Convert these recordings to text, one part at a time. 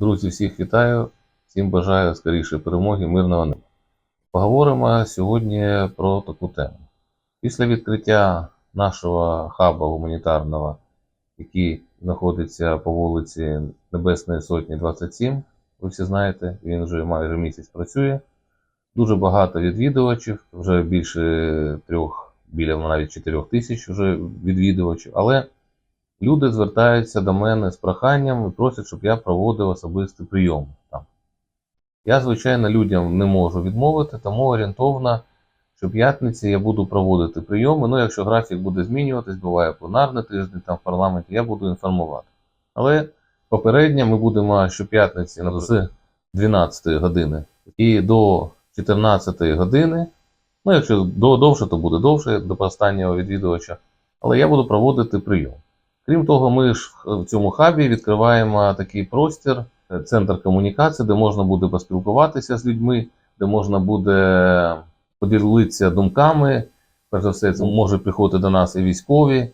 Друзі, всіх вітаю, всім бажаю скорішої перемоги, мирного неба. Поговоримо сьогодні про таку тему. Після відкриття нашого хаба гуманітарного, який знаходиться по вулиці Небесної Сотні 27, ви всі знаєте, він вже майже місяць працює. Дуже багато відвідувачів, вже більше трьох, біля навіть чотирьох тисяч вже відвідувачів. Але люди звертаються до мене з проханням і просять, щоб я проводив особистий прийом там. Я, звичайно, людям не можу відмовити, тому орієнтовно, що п'ятниці я буду проводити прийоми. Ну, якщо графік буде змінюватись, буває пленарний тиждень там в парламенті, я буду інформувати. Але попередньо ми будемо щоп'ятниці з 12 години і до 14 години. Ну, якщо до- довше, то буде довше до останнього відвідувача. Але я буду проводити прийом. Крім того, ми ж в цьому хабі відкриваємо такий простір, е, центр комунікації, де можна буде поспілкуватися з людьми, де можна буде поділитися думками. Перш за все, це може приходити до нас і військові,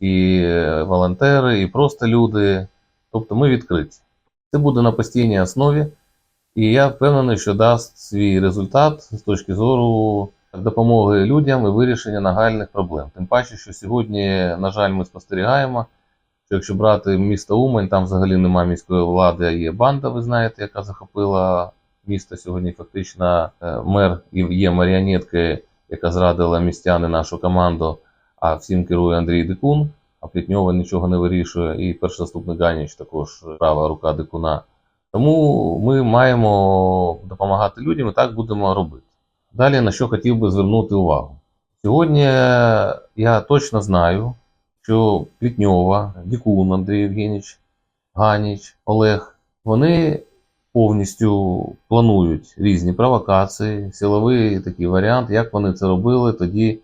і е, волонтери, і просто люди. Тобто ми відкриті. Це буде на постійній основі, і я впевнений, що дасть свій результат з точки зору допомоги людям і вирішення нагальних проблем. Тим паче, що сьогодні, на жаль, ми спостерігаємо, що якщо брати місто Умань, там взагалі немає міської влади, а є банда, ви знаєте, яка захопила місто сьогодні. Фактично е, мер є маріонетки, яка зрадила містян і нашу команду, а всім керує Андрій Дикун, а Плітньова нічого не вирішує, і перший заступник Ганіч також права рука Дикуна. Тому ми маємо допомагати людям і так будемо робити. Далі на що хотів би звернути увагу. Сьогодні я точно знаю, що Плітньова, Дікун Андрій Євгенійович, Ганіч, Олег, вони повністю планують різні провокації, силовий такий варіант, як вони це робили тоді.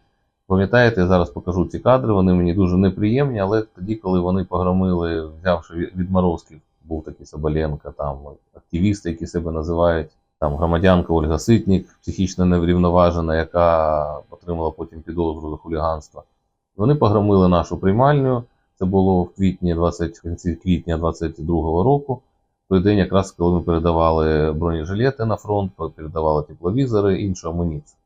Пам'ятаєте, я зараз покажу ці кадри, вони мені дуже неприємні, але тоді, коли вони погромили, взявши від- відморозків, був такий Соболенко, там активісти, які себе називають, там громадянка Ольга Ситнік, психічно неврівноважена, яка отримала потім підозру за хуліганство. Вони погромили нашу приймальню. Це було в квітні 20, кінці квітня 22-го року. Той день, якраз коли ми передавали бронежилети на фронт, передавали тепловізори іншу амуніцію.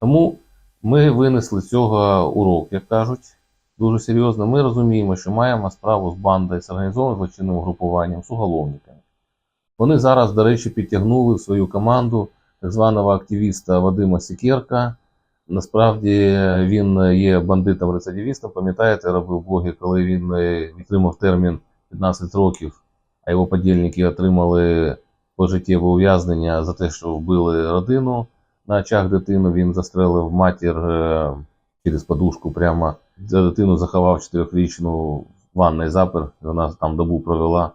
Тому ми винесли з цього урок, як кажуть, дуже серйозно. Ми розуміємо, що маємо справу з бандою, з організованим злочинним угрупуванням, з уголовниками. Вони зараз, до речі, підтягнули в свою команду так званого активіста Вадима Сікерка. Насправді він є бандитом-рецидивістом. Пам'ятаєте, робив блоги, коли він е, отримав термін 15 років, а його подільники отримали пожиттєве ув'язнення за те, що вбили родину на очах дитину. Він застрелив матір е, через подушку прямо. За дитину заховав чотирьохрічну ванний запер, і вона там добу провела.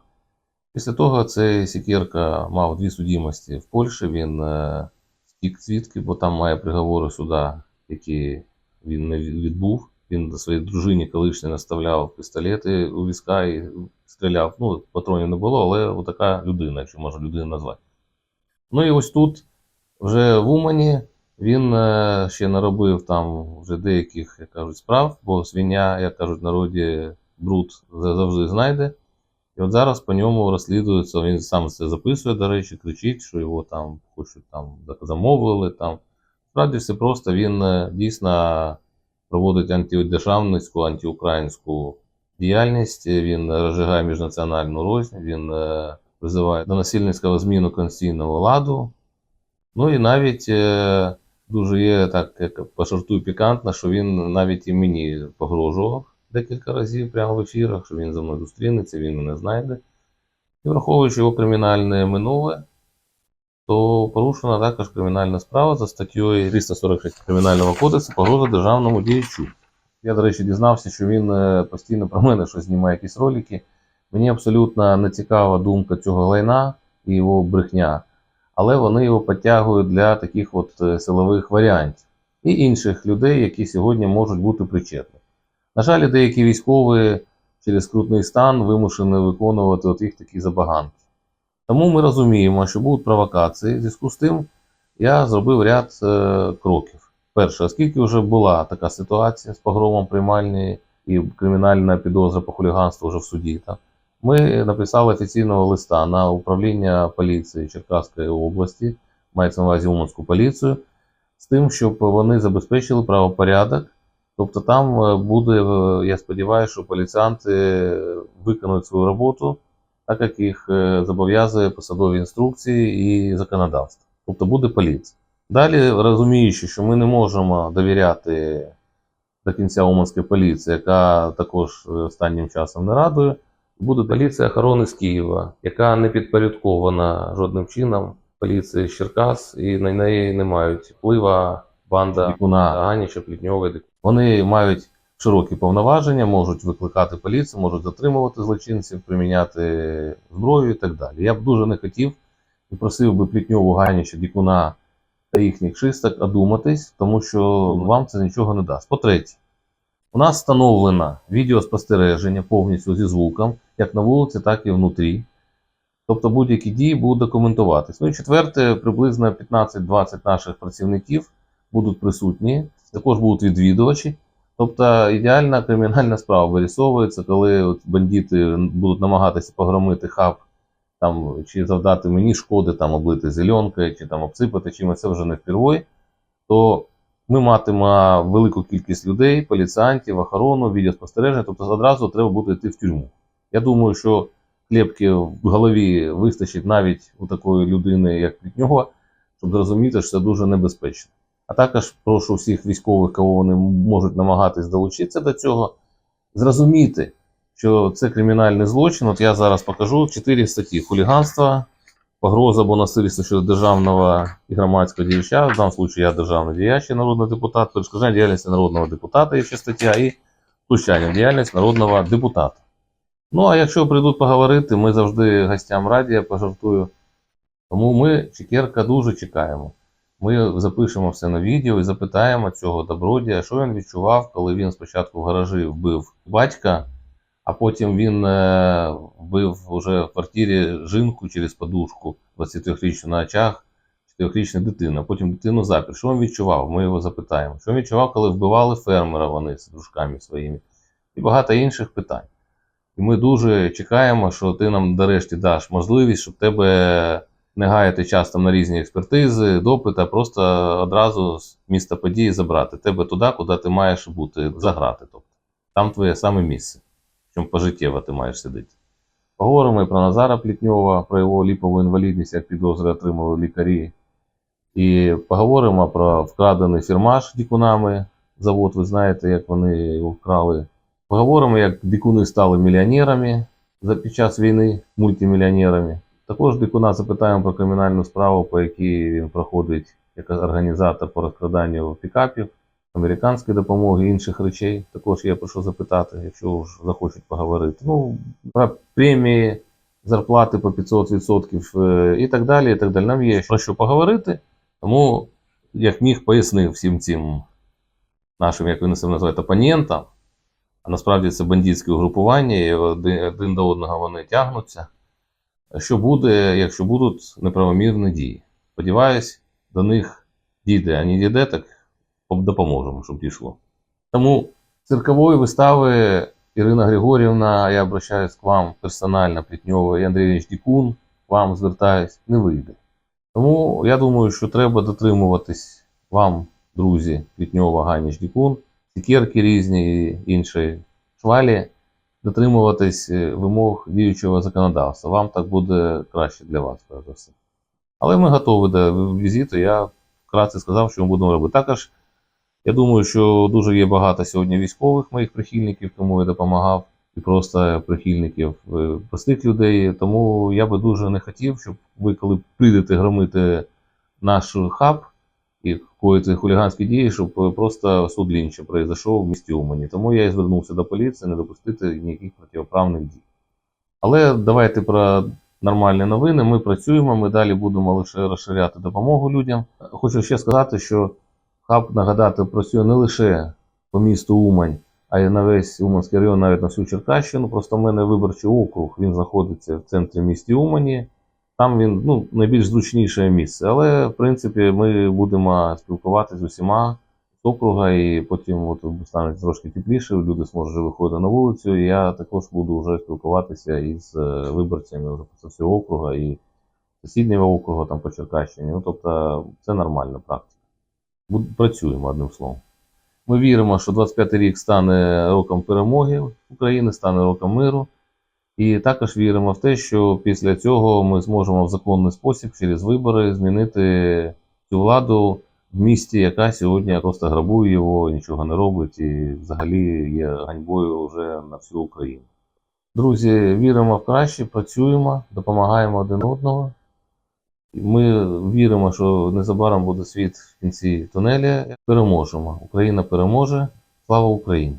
Після того цей Сікерка мав дві судімості в Польщі. Він е, втік звідки, бо там має приговори суда, які він не відбув. Він своїй дружині колишньої наставляв пістолети у візка і стріляв. Ну, патронів не було, але така людина, якщо можна людину назвати. Ну і ось тут, вже в Умані, він е, ще наробив там вже деяких, як кажуть, справ, бо свиня, як кажуть в народі, бруд завжди знайде. І от зараз по ньому розслідується, він сам це записує, до речі, кричить, що його там хочуть там замовили. Там. Справді все просто він е, дійсно проводить антидержавницьку, антиукраїнську діяльність, він розжигає міжнаціональну рознь, він е, призиває до насильницького зміну конституційного ладу. Ну і навіть е, дуже є так, як пожартую пікантно, що він навіть і мені погрожував декілька разів прямо в ефірах, що він за мною зустрінеться, він мене знайде. І враховуючи його кримінальне минуле, то порушена також кримінальна справа за статтею 346 Кримінального кодексу погроза державному діячу. Я, до речі, дізнався, що він е, постійно про мене щось знімає якісь ролики. Мені абсолютно не цікава думка цього лайна і його брехня, але вони його підтягують для таких от е, силових варіантів і інших людей, які сьогодні можуть бути причетні. На жаль, деякі військові через скрутний стан вимушені виконувати от їх такі забаганки. Тому ми розуміємо, що будуть провокації. В зв'язку з тим я зробив ряд е, кроків. Перше, оскільки вже була така ситуація з погромом приймальні і кримінальна підозра по хуліганству вже в суді, так, ми написали офіційного листа на управління поліції Черкаської області, мається на увазі Уманську поліцію, з тим, щоб вони забезпечили правопорядок. Тобто там е, буде, е, я сподіваюся, що поліціянти виконують свою роботу, так як їх е, зобов'язує посадові інструкції і законодавство. Тобто буде поліція. Далі, розуміючи, що ми не можемо довіряти до кінця Уманської поліції, яка також е, останнім часом не радує, буде поліція охорони з Києва, яка не підпорядкована жодним чином поліції з Черкас, і на неї не мають вплива банда Дікуна Ганіча, Плітньової. Вони мають широкі повноваження, можуть викликати поліцію, можуть затримувати злочинців, приміняти зброю і так далі. Я б дуже не хотів і просив би Плітньову Ганіча, Дікуна та їхніх шисток одуматись, тому що вам це нічого не дасть. По-третє, у нас встановлено відеоспостереження повністю зі звуком, як на вулиці, так і внутрі. Тобто будь-які дії будуть документуватись. Ну і четверте, приблизно 15-20 наших працівників будуть присутні, також будуть відвідувачі. Тобто ідеальна кримінальна справа вирісовується, коли от бандити будуть намагатися погромити хаб там, чи завдати мені шкоди, там, облити зеленкою, чи там обсипати чимось, це вже не впервой, то ми матимемо велику кількість людей, поліціантів, охорону, відеоспостереження, тобто одразу треба буде йти в тюрму. Я думаю, що клепки в голові вистачить навіть у такої людини, як від нього, щоб зрозуміти, що це дуже небезпечно. А також прошу всіх військових, кого вони можуть намагатись долучитися до цього, зрозуміти, що це кримінальний злочин. От я зараз покажу чотири статті: хуліганство, погроза або насильство щодо державного і громадського діяча. В даному випадку я державний діяч і народний депутат, перешкоджання діяльності народного депутата є ще стаття, і втручання в діяльність народного депутата. Ну, а якщо прийдуть поговорити, ми завжди гостям раді, я пожартую. Тому ми, Чекерка, дуже чекаємо. Ми запишемо все на відео і запитаємо цього добродія, що він відчував, коли він спочатку в гаражі вбив батька, а потім він е, вбив уже в квартирі жінку через подушку 23-річну на очах, 4-річна дитина. Потім дитину запір. Що він відчував? Ми його запитаємо. Що він відчував, коли вбивали фермера вони з дружками своїми? І багато інших питань. І ми дуже чекаємо, що ти нам нарешті даш можливість, щоб тебе не гаяти час там на різні експертизи, допити, а просто одразу з міста події забрати тебе туди, куди ти маєш бути, заграти. Тобто. Там твоє саме місце, в чому пожиттєво ти маєш сидіти. Поговоримо і про Назара Плітньова, про його ліпову інвалідність, як підозри отримали лікарі. І поговоримо про вкрадений фірмаш дікунами. Завод, ви знаєте, як вони його вкрали. Поговоримо, як дикуни стали мільйонерами під час війни, мультимільйонерами. Також дикуна запитаємо про кримінальну справу, по якій він проходить як організатор по розкраданню пікапів, американської допомоги, інших речей. Також є про що запитати, якщо ж захочуть поговорити. Ну, про премії, зарплати по 500% е, і так далі. і так далі. Нам є про що поговорити. Тому, як міг, пояснив всім цим нашим, як він себе називає, опонентам, а насправді це бандитське угрупування, і один до одного вони тягнуться. Що буде, якщо будуть неправомірні дії? Сподіваюсь, до них дійде, а не дійде, так допоможемо, щоб дійшло. Тому циркової вистави Ірина Григорівна, я обращаюсь к вам персонально, Плітньова і Андрій Ильич Дікун, вам звертаюсь, не вийде. Тому я думаю, що треба дотримуватись вам, друзі, Плітньова, Ганіч Дікун, цікерки різні і інші швалі, дотримуватись е, вимог діючого законодавства. Вам так буде краще для вас, перш за все. Але ми готові до візиту. Я вкратце сказав, що ми будемо робити. Також я думаю, що дуже є багато сьогодні військових моїх прихильників, кому я допомагав, і просто прихильників е, простих людей. Тому я би дуже не хотів, щоб ви, коли прийдете громити наш хаб і коїти хуліганські дії, щоб е, просто суд лінча произойшов в місті Умані. Тому я і звернувся до поліції не допустити ніяких протиправних дій. Але давайте про нормальні новини. Ми працюємо, ми далі будемо лише розширяти допомогу людям. Хочу ще сказати, що хаб нагадати працює не лише по місту Умань, а й на весь Уманський район, навіть на всю Черкащину. Просто в мене виборчий округ, він знаходиться в центрі місті Умані. Там він ну, найбільш зручніше місце. Але, в принципі, ми будемо спілкуватися з усіма з округа, і потім от стане трошки тепліше, люди зможуть виходити на вулицю. І я також буду вже спілкуватися із е, виборцями вже з всього округа і сусіднього округа, там по Черкащині. Ну, тобто це нормальна практика. Працюємо одним словом. Ми віримо, що 25-й рік стане роком перемоги України, стане роком миру. І також віримо в те, що після цього ми зможемо в законний спосіб через вибори змінити цю владу в місті, яка сьогодні просто грабує його, нічого не робить і взагалі є ганьбою вже на всю Україну. Друзі, віримо в краще, працюємо, допомагаємо один одного. Ми віримо, що незабаром буде світ в кінці тунелі. Переможемо. Україна переможе. Слава Україні!